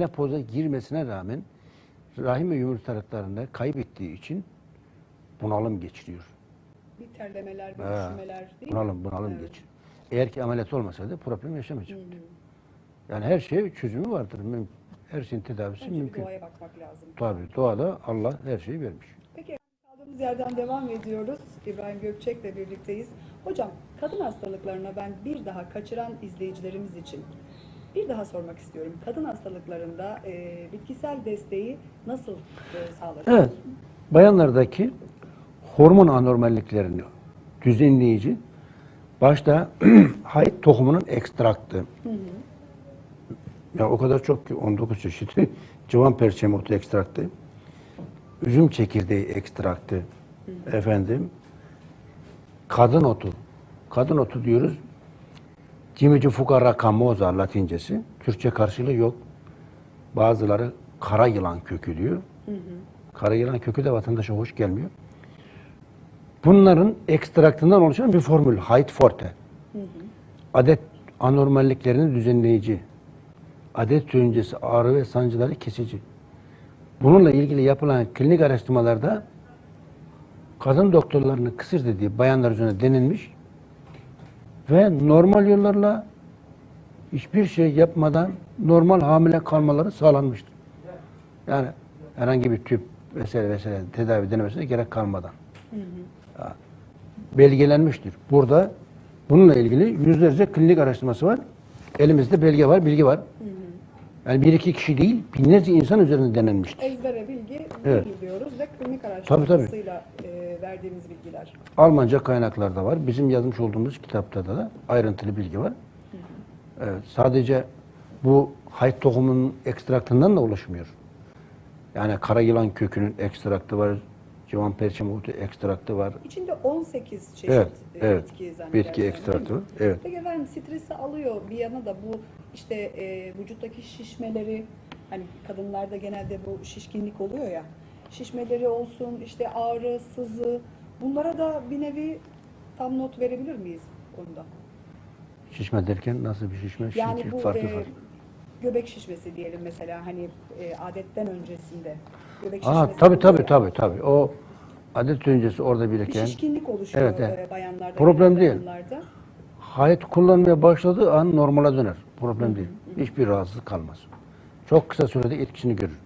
menopoza girmesine rağmen rahim ve yumurtalıklarında kaybettiği için bunalım geçiriyor. Bir terlemeler, bir Ha, üşümeler değil mi? bunalım, bunalım Evet. geçiriyor. Eğer ki ameliyat olmasaydı problem yaşamayacaktı. Yani her şey çözümü vardır. Her şeyin tedavisi Önce mümkün. doğaya bakmak lazım. Tabii doğada Allah her şeyi vermiş. Peki kaldığımız yerden devam ediyoruz. İbrahim Gökçek'le birlikteyiz. Hocam kadın hastalıklarına ben bir daha kaçıran izleyicilerimiz için bir daha sormak istiyorum. Kadın hastalıklarında e, bitkisel desteği nasıl e, sağlar? Evet. Bayanlardaki hormon anormalliklerini düzenleyici başta hayt tohumunun ekstraktı. Ya o kadar çok ki 19 çeşidi civan perçem otu ekstraktı. Üzüm çekirdeği ekstraktı. Efendim kadın otu. Kadın otu diyoruz. Cimici fukara camosa latincesi. Türkçe karşılığı yok. Bazıları kara yılan kökü diyor. Kara yılan kökü de vatandaşa hoş gelmiyor. Bunların ekstraktından oluşan bir formül. Height Forte. Adet anormalliklerini düzenleyici. Adet öncesi ağrı ve sancıları kesici. Bununla ilgili yapılan klinik araştırmalarda kadın doktorlarının kısır dediği bayanlar üzerine denilmiş ve normal yollarla hiçbir şey yapmadan normal hamile kalmaları sağlanmıştır. Yani herhangi bir tüp vesaire vesaire tedavi denemesine gerek kalmadan. Ha, Belgelenmiştir. Burada bununla ilgili yüzlerce klinik araştırması var. Elimizde belge var, bilgi var. Yani bir iki kişi değil, binlerce insan üzerinde denenmiştir. Ezbere bilgi Evet. değil diyoruz ve klinik tabii. araştırmasıyla e, verdiğimiz bilgiler. Almanca kaynaklarda var. Bizim yazmış olduğumuz kitapta da ayrıntılı bilgi var. Evet, sadece bu hayt tohumunun ekstraktından da oluşmuyor. Yani kara yılan kökünün ekstraktı var, civan perçem otu ekstraktı var. İçinde 18 çeşit Evet, e, evet. bitki zannedersem, Bitki ekstraktı var, evet. Peki efendim stresi alıyor bir yana da bu işte e, vücuttaki şişmeleri hani kadınlarda genelde bu şişkinlik oluyor ya şişmeleri olsun işte ağrı, sızı bunlara da bir nevi tam not verebilir miyiz konuda? Şişme derken nasıl bir şişme? Yani Çünkü bu farklı e, farklı. göbek şişmesi diyelim mesela hani e, adetten öncesinde göbek Aa, şişmesi tabii tabii tabii tabii. O adet öncesi orada Bir biriken şişkinlik oluşuyor Evet, evet. bayanlarda. Problem değil. hayat kullanmaya başladığı an normale döner. Problem değil. Hiçbir rahatsızlık kalmaz. Çok kısa sürede etkisini görür.